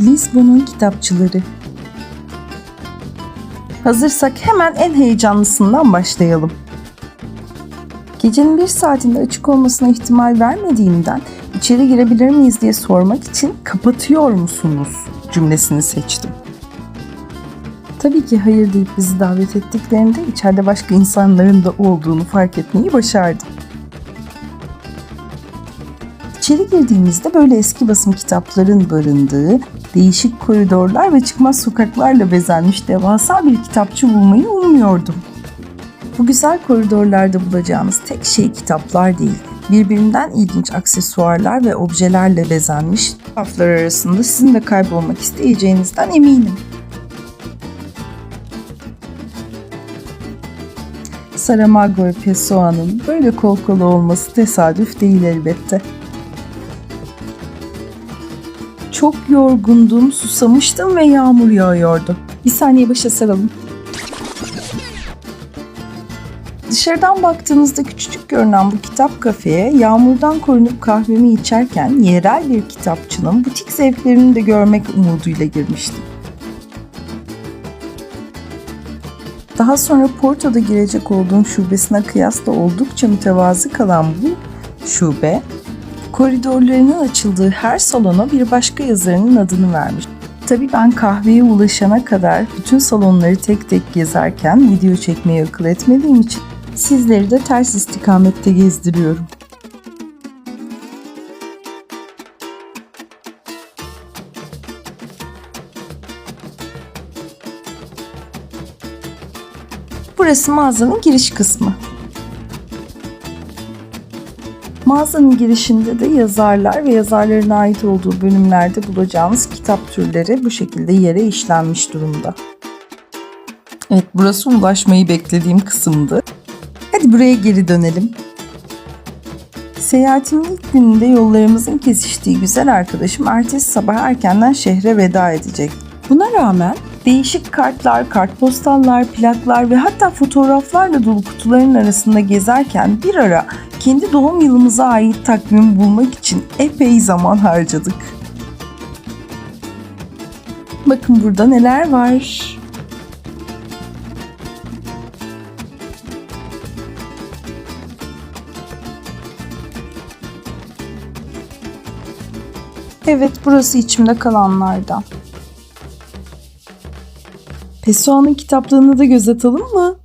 Lisbon'un kitapçıları. Hazırsak hemen en heyecanlısından başlayalım. Gecenin bir saatinde açık olmasına ihtimal vermediğimden içeri girebilir miyiz diye sormak için kapatıyor musunuz cümlesini seçtim. Tabii ki hayır deyip bizi davet ettiklerinde içeride başka insanların da olduğunu fark etmeyi başardım. İçeri girdiğimizde böyle eski basım kitapların barındığı, değişik koridorlar ve çıkmaz sokaklarla bezenmiş devasa bir kitapçı bulmayı ummuyordum. Bu güzel koridorlarda bulacağınız tek şey kitaplar değil, birbirinden ilginç aksesuarlar ve objelerle bezenmiş raflar arasında sizin de kaybolmak isteyeceğinizden eminim. Saramago ve Pessoa'nın böyle kol kola olması tesadüf değil elbette. Çok yorgundum, susamıştım ve yağmur yağıyordu. Bir saniye başa saralım. Dışarıdan baktığınızda küçücük görünen bu kitap kafeye yağmurdan korunup kahvemi içerken yerel bir kitapçının butik zevklerini de görmek umuduyla girmiştim. Daha sonra Porto'da girecek olduğum şubesine kıyasla oldukça mütevazı kalan bu şube, koridorlarının açıldığı her salona bir başka yazarının adını vermiş. Tabii ben kahveye ulaşana kadar bütün salonları tek tek gezerken video çekmeyi akıl etmediğim için sizleri de ters istikamette gezdiriyorum. Burası mağazanın giriş kısmı. Mağazanın girişinde de yazarlar ve yazarların ait olduğu bölümlerde bulacağınız kitap türleri bu şekilde yere işlenmiş durumda. Evet burası ulaşmayı beklediğim kısımdı. Hadi buraya geri dönelim. Seyahatimin ilk gününde yollarımızın kesiştiği güzel arkadaşım ertesi sabah erkenden şehre veda edecek. Buna rağmen değişik kartlar, kartpostallar, plaklar ve hatta fotoğraflarla dolu kutuların arasında gezerken bir ara kendi doğum yılımıza ait takvimi bulmak için epey zaman harcadık. Bakın burada neler var. Evet, burası içimde kalanlardan. Pessoa'nın kitaplığını da göz atalım mı?